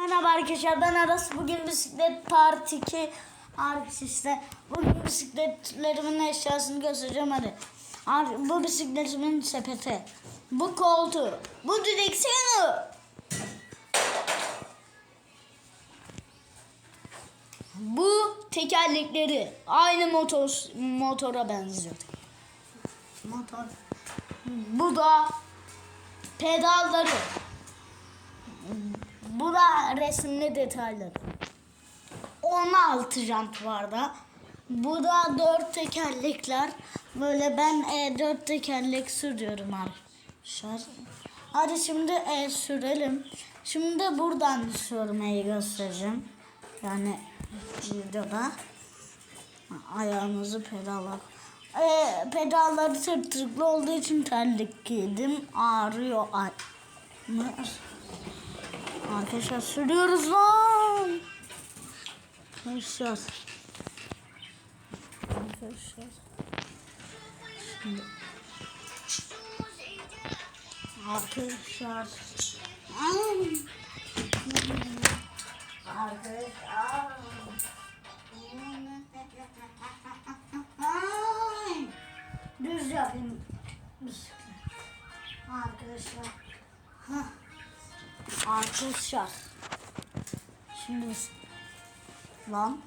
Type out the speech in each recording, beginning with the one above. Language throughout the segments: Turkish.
Merhaba arkadaşlar ben Aras. Bugün bisiklet part 2 arkadaşlar. Bugün bisikletlerimin eşyasını göstereceğim hadi. Bu bisikletimin sepeti. Bu koltuğu. Bu direksiyonu. Bu tekerlekleri. Aynı motor motora benziyor. Motor. Bu da pedalları. Resimli detayları. 16 jant var da. Bu da dört tekerlekler. Böyle ben e, dört tekerlek sürüyorum arkadaşlar. Hadi şimdi e, sürelim. Şimdi buradan sürmeyi göstereceğim. Yani videoda. Ayağımızı pedala. E, pedalları tırtıklı olduğu için terlik giydim. Ağrıyor ay. Arkadaşlar sürüyoruz lan. Arkadaşlar. Arkadaşlar. Şimdi. Arkadaşlar. Arkadaşlar. Düz yapayım. Arkadaşlar. Hah. Arkadaşlar. Şimdi lan.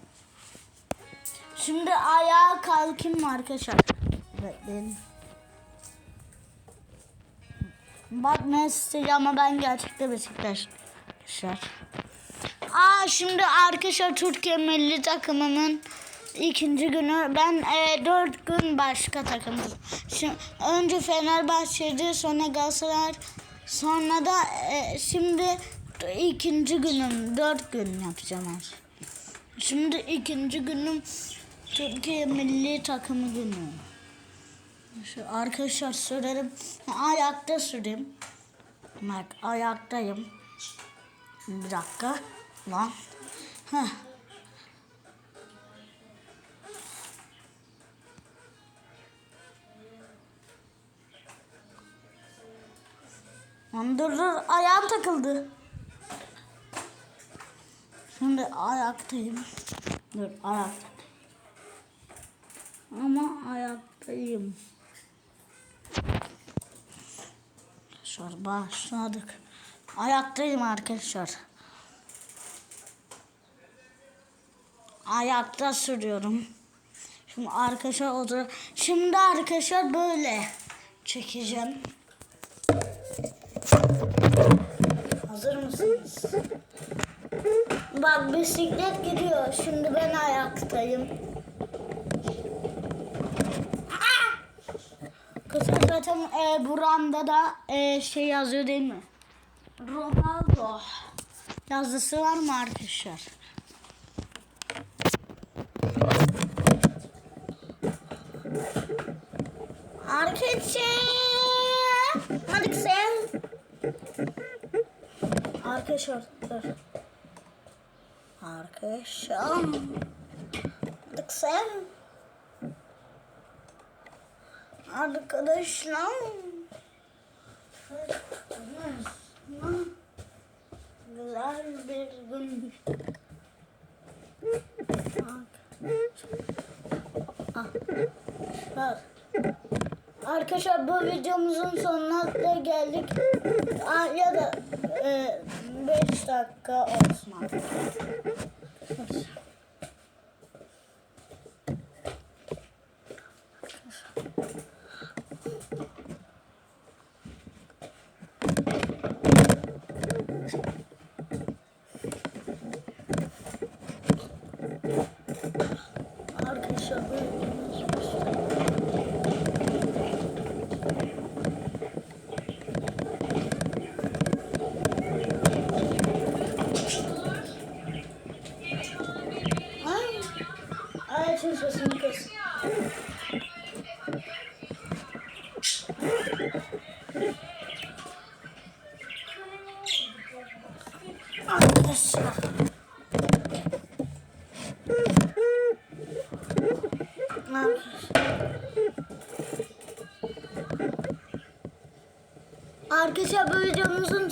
Şimdi ayağa kalkayım arkadaşlar? Bekleyin. Bak Messi ama ben gerçekte bisiklet. Arkadaşlar. Aa şimdi arkadaşlar Türkiye milli takımının ikinci günü. Ben e, dört gün başka takımız. Şimdi, önce Fenerbahçe'de sonra Galatasaray sonra da e, şimdi ikinci günüm dört gün yapacağım. her şeyi. Şimdi ikinci günüm Türkiye milli takımı günü. Şu arkadaşlar sürerim. Ayakta süreyim. Bak ayaktayım. Bir dakika. Lan. Heh. Lan dur dur ayağım takıldı. Şimdi ayaktayım. Dur ayaktayım. Ama ayaktayım. Arkadaşlar başladık. Ayaktayım arkadaşlar. Ayakta sürüyorum. Şimdi arkadaşlar otur. Şimdi arkadaşlar böyle çekeceğim. Hazır mısınız? Bak bisiklet gidiyor. Şimdi ben ayaktayım. Kızım zaten e, buramda da e, şey yazıyor değil mi? Ronaldo yazısı var mı? Arkadaşlar. Hadi sen. Arkadaşlar. Arkadaşlar. Sen. Arkadaşlar. Güzel bir gün. Arkadaşlar bu videomuzun sonuna da geldik. Aa, Ya da 5 dakika olsun. Arkadaşlar bu videomuz Ay. Ay şimdi sesini kes. Arkadaşlar. Arkadaşlar bu videomuzun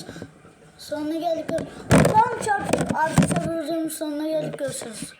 sonuna geldik. Tam çarptı. Arkadaşlar videonun sonuna gelip görüşürüz.